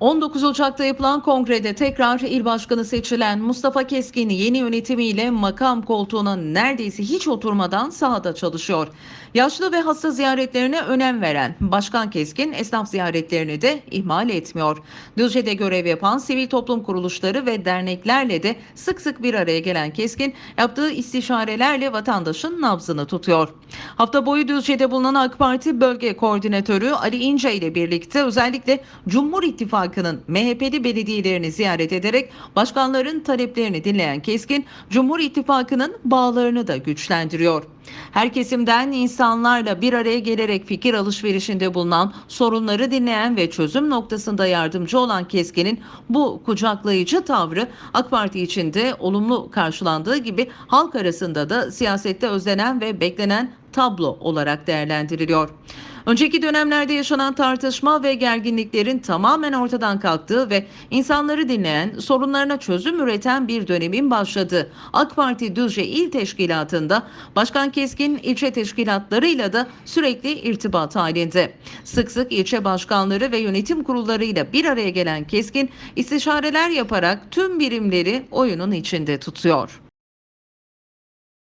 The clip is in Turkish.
19 Ocak'ta yapılan kongrede tekrar il başkanı seçilen Mustafa Keskin yeni yönetimiyle makam koltuğuna neredeyse hiç oturmadan sahada çalışıyor. Yaşlı ve hasta ziyaretlerine önem veren Başkan Keskin esnaf ziyaretlerini de ihmal etmiyor. Düzce'de görev yapan sivil toplum kuruluşları ve derneklerle de sık sık bir araya gelen Keskin yaptığı istişarelerle vatandaşın nabzını tutuyor. Hafta boyu Düzce'de bulunan AK Parti Bölge Koordinatörü Ali İnce ile birlikte özellikle Cumhur İttifakı'nın MHP'li belediyelerini ziyaret ederek başkanların taleplerini dinleyen Keskin, Cumhur İttifakı'nın bağlarını da güçlendiriyor. Her kesimden insanlarla bir araya gelerek fikir alışverişinde bulunan, sorunları dinleyen ve çözüm noktasında yardımcı olan Keskin'in bu kucaklayıcı tavrı AK Parti içinde olumlu karşılandığı gibi halk arasında da siyasette özlenen ve beklenen tablo olarak değerlendiriliyor. Önceki dönemlerde yaşanan tartışma ve gerginliklerin tamamen ortadan kalktığı ve insanları dinleyen, sorunlarına çözüm üreten bir dönemin başladığı AK Parti Düzce İl Teşkilatı'nda Başkan Keskin ilçe teşkilatlarıyla da sürekli irtibat halinde. Sık sık ilçe başkanları ve yönetim kurullarıyla bir araya gelen Keskin istişareler yaparak tüm birimleri oyunun içinde tutuyor.